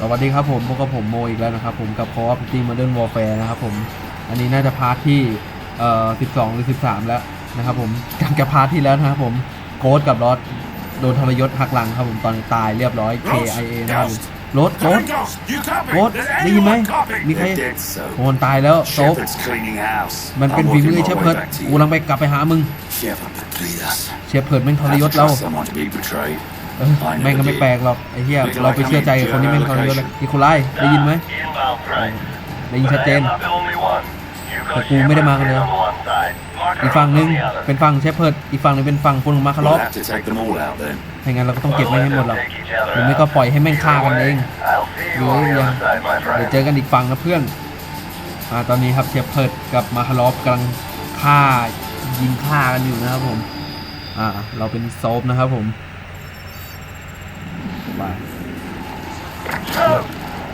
สวัสดีครับผมพบกับผมโมอีกแล้วนะครับผมกับ Call of Duty Modern Warfare นะครับผมอันนี้น่าจะพาร์ทที่เอ่อ12 หรือ 13 แล้วนะครับผมจากกับพาร์ทที่แล้วนะครับผมโค้ดกับรอดโดนทรยศหักหลังครับผมตอนตายเรียบร้อย KIA นะครับผมรถรถ You copy? What? Does ได้ยินไหม anyone copy? มีใคร They're dead, so. โอนตายแล้วโซฟ Shepard's cleaning house. มันเป็น I'm ฝีมือ working เช my ฟเพิร์ด way back to กู you. กำลังไปกลับไปหามึง Shepard betrayed us. เชฟเพิร์ดแม่งทร Had ย to ศเรา trust someone to be betrayed. เออแม่งก็ไม่แปลกหรอกไอ้เหี้ยเราไปเชื่อใจกับคนที่แม่งทรยศเลยนิโคลายได้ยินไหม Inbound train. ได้ยินชัดเจน But I am not the only one. You got แต่กูไม่ได้มาคนเดียว Shepard on one side, Marker อีกฝั่งหนึ่ง on the other. เป็นฝั่งเชฟเพิร์ดอีกฝั่งหนึงเป็นฝั่งคนของมาคารอ We'll ฟ have to take them all out then. ไม่งั้นเราก็ต้องเก็บไม่ให้หมดหรอก Take each other หรือไม่ก็ out. ปล่อยให้แม่งฆ่ากันเอง I'll see ห you รือ on the ยัง other side, my เดี๋ยว friend. เจอกันอีกฝั่งนะเพื่อนอ่าตอนนี้ครับเชฟเพิร์ดกับมาคารอฟกำลังฆ่ายิงฆ่ากันอยู่นะครับผมอ่าเราเป็นโซฟนะครับผม ไป So,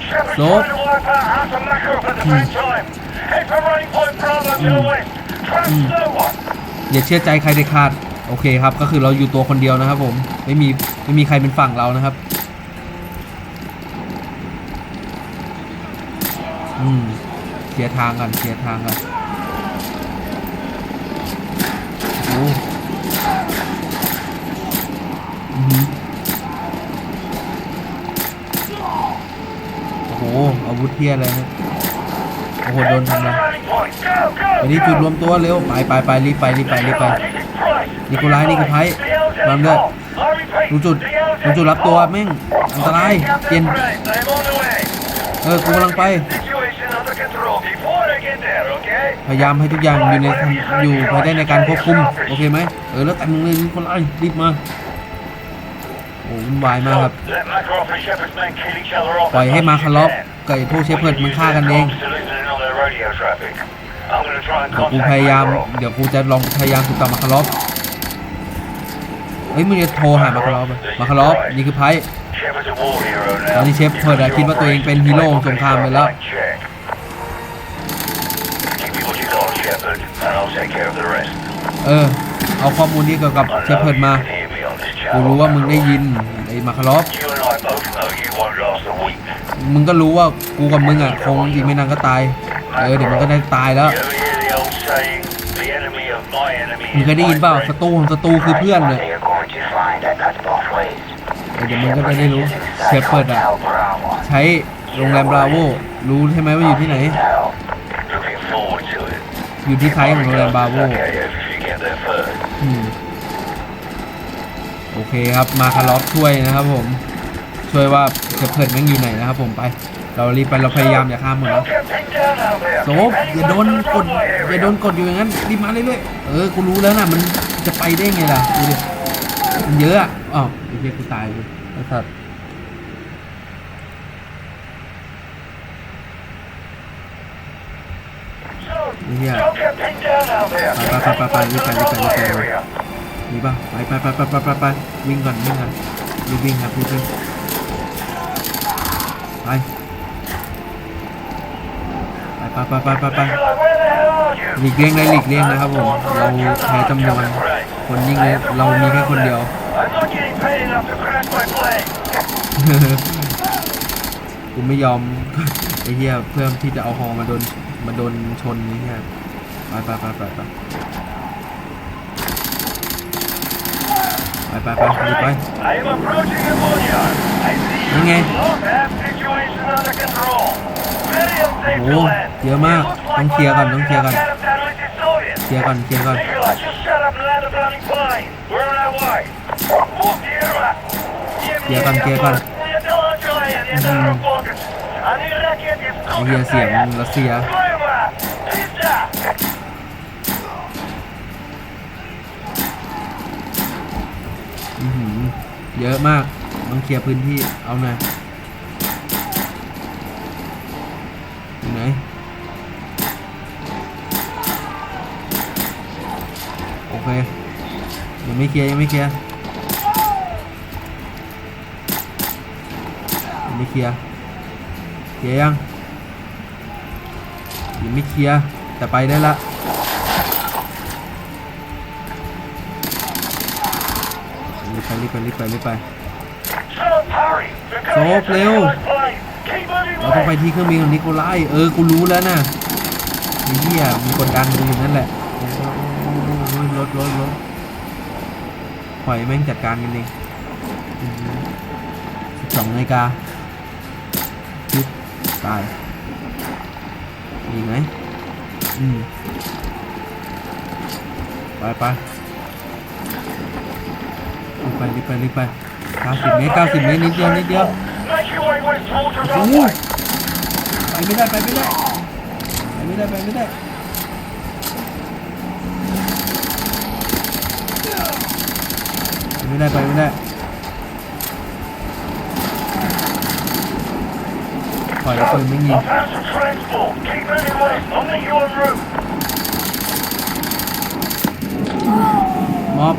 Shepard's So? trying to wipe out half of Macro at the same time. Head for running point Bravo to the west. Trap no one. อย่าเชื่อใจใครเด็ดขาดโอเคครับ ก็คือเราอยู่ตัวคนเดียวนะครับ ผมไม่มีไม่มีใครเป็นฝั่งเรานะครับ อืมเคลียร์ทางกันเคลียร์ทางกันโอ้อือ อโอ้โหอาวุธเทียอะไรนะโอ้โหโดนทำ for อะไร the running point. Go, go, ไปที่จุดรวมตัวเร็วไปไปไปรีบไปรีบไปรีบไปนิโคลายนี่คือไพ่วางด้วยรู้จุดรู้จุดรับตัวแม่งอันตรายเย็นเออกูกำลังไป พยายามให้ทุกอย่างอยู่ในอยู่ภายใต้ในการควบคุม โอเคไหมเออแล้วแต่มึงเลยนิโคลายรีบมา วุ่นวายมากครับ ปล่อยให้มาคาร์ล็อฟกับพวกเชฟเพิร์ดมันฆ่ากันเองเดี๋ยวกูพยายาม เดี๋ยวกูจะลองพยายามติดต่อมาคาร์ล็อฟเฮ้ยมึงจะโทรหามาคารอฟอะมาคาร์ล็อฟนี่คือไพ่ตอนนี้เชฟเพิร์ดคิดว่าตัวเองเป็นฮีโร่สงครามไปแล้วเออ เอาข้อมูลที่เกี่ยวกับเชฟเพิร์ดมา กูรู้ว่ามึงได้ยินไอ้มาคารอฟมึงก็รู้ว่ากูกับมึงอะคงอีกไม่นานก็ตาย เออเดี๋ยวมันก็ได้ตายแล้วมึงเคยได้ยินเปล่าศัตรูของศัตรูคือเพื่อนเลยเดี๋ยวมึงก็จะได้รู้เชฟเปิดอะใช้โรงแรมบราโวรู้ใช่ไหมว่าอยู่ที่ไหน อยู่ที่ไทยของโรงแรมบราโวอืม โอเคครับมาคาร์ลอฟช่วยนะครับผมช่วยว่าเกิดเพิดแม่งอยู่ไหนนะครับผมไป เรารีบไปเราพยายามอย่าข้ามหมดนะ Don't get pinned down out there. โซฟอย่าโดนกดอย่าโดนกดอยู่อย่างนั้นรีบมาเรื่อยๆเออกูรู้แล้วนะมันจะไปได้ไงล่ะดูดิมันเยอะอะอ๋อไอ้เหี้ยกูตายเลยไอ้สัตว์ไอ้เหี้ย Don't get pinned down out there. ไปไปไปไปรีบไปรีบไปรีบไป Area. มีป่ะไปไปไปไปไปไปไปวิ่งก่อนวิ่งก่อนรีบวิ่งครับรีบวิ่งไปไปไปไปไปไปหลีกเลี่ยงเลยหลีกเลี่ยงนะครับผมเราแพ้จำนวนคนยิ่งเลยเรามีแค่คนเดียวกูไม่ยอมไอ้เหี้ยเพื่อที่จะเอาฮอมาโดนมาโดนชนนี่เหี้ยไปไปไปไปไป ไปไปไปไปนั่ไงโอ้เยอะมากต้องเคลียร์กันต้องเคลียร์กันเคลียร์กันเคลียร์กันเคลียร์ก่อนเคลียร์ก่นเฮียเสียงรัสเซีย เยอะมาก ต้องเคลียร์พื้นที่ เอาหน่อยอยู่ไหนโอเค ยังไม่เคลียร์ยังไม่เคลียร์ยังไม่เคลียร์เคลียร์ยังยังไม่เคลียร์แต่ไปได้ละ รีบไปรีบไปรีบไปรีบไป So hurry. We're So, coming into the Leo. plane. เราต้องไปที่เครื่องบินของนิโคลายเออกูรู้แล้วนะไอ้เหี้ยมีกดดันกูอยู่นั่นแหละโอ้โหรถรถรถปล่อยแม่งจัดการกันเองสิบสองนาฬิกาชิดตายมีไหมอืมไปไป รีบไปรีบไปรีบไปเก้าสิบเมตรเก้าสิบเมตรนิดเดียวนิดเดียวโอ้โหไปไม่ได้ไปไม่ได้ไปไม่ได้ไปไม่ได้ไปไม่ได้ไปไม่ได้ปล่อยปืนไม่ยิง I've had some transport. Keep moving west. I'll meet you en route. ม็อบ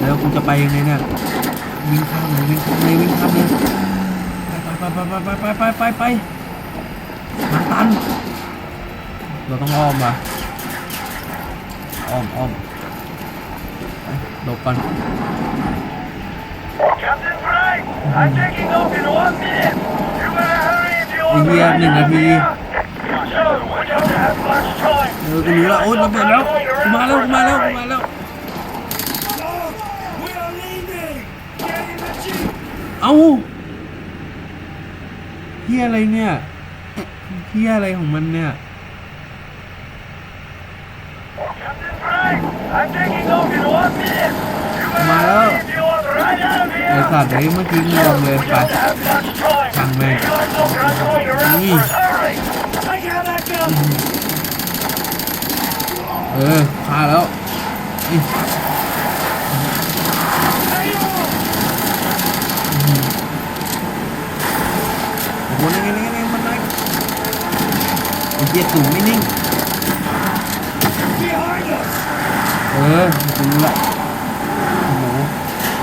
แล้วคุณจะ ไปยังไงเนี่ยวิ่งข้ามเลยวิ่งข้ามเลยวิ่งข้ามเลยไปไปไปไปไปไปไปไปทางตัน เราต้องอ้อมว่ะอ้อมอ้อมไปหลบก่อน Captain Frank, I'm taking off in one minute. You better hurry if you ไอ้ want เหี้ยหนึ่งนาที So, we don't of here เออกูรู้แล้วโอ๊ยระเบิดแล้วมาแล้วมาแล้วมาแล้ว เอ้าเฮียอะไรเนี่ยเฮียอะไรของมันเนี่ย มาแล้วไอ้สัตว์ไอ้เมื่อกี้งงเลยไปทางแม่งนี่เออพาแล้ว นี่โอ้โหนั่นไงนั่นไงนั่นไงมันไงไอ้เหี้ยตู่ไม่นิ่ง เออกูรู้ละโอ้โห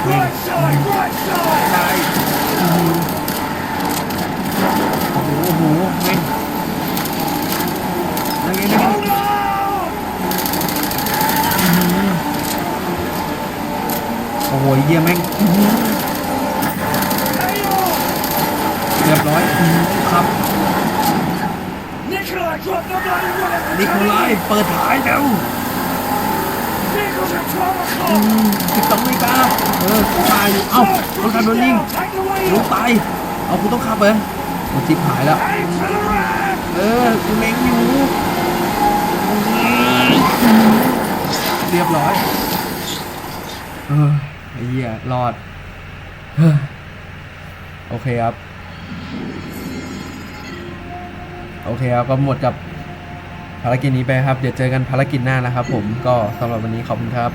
แม่ง Right side, right side. ได้อื้อหือโอ้โหโอ้โหแม่งนั่นไงนั่นไง Hold on. โอ้โหไอ้เหี้ยแม่งอื้อหือ Hang on. เรียบร้อยอื้อหือครับ Nikolai, drop the bloody weapon. นิโคลายเปิดท้ายแล้ว Vehicles at 12อื o'clock. มสิบสองนาฬิกาเออกูตายอยู่เอ้าโดนการโดนยิง Take the wheel. ลูกตายเอากูต้องขับเลยกูจิบหายแล้ว Aim for the ramp. เออกูเล็งอยู่เรียบร้อย เออไอ้เหี้ยรอดเฮ้ยโอเคครับ โอเคครับก็หมดกับภารกิจนี้ไปครับ เดี๋ยวเจอกันภารกิจหน้านะครับผมก็สำหรับวันนี้ขอบคุณครับ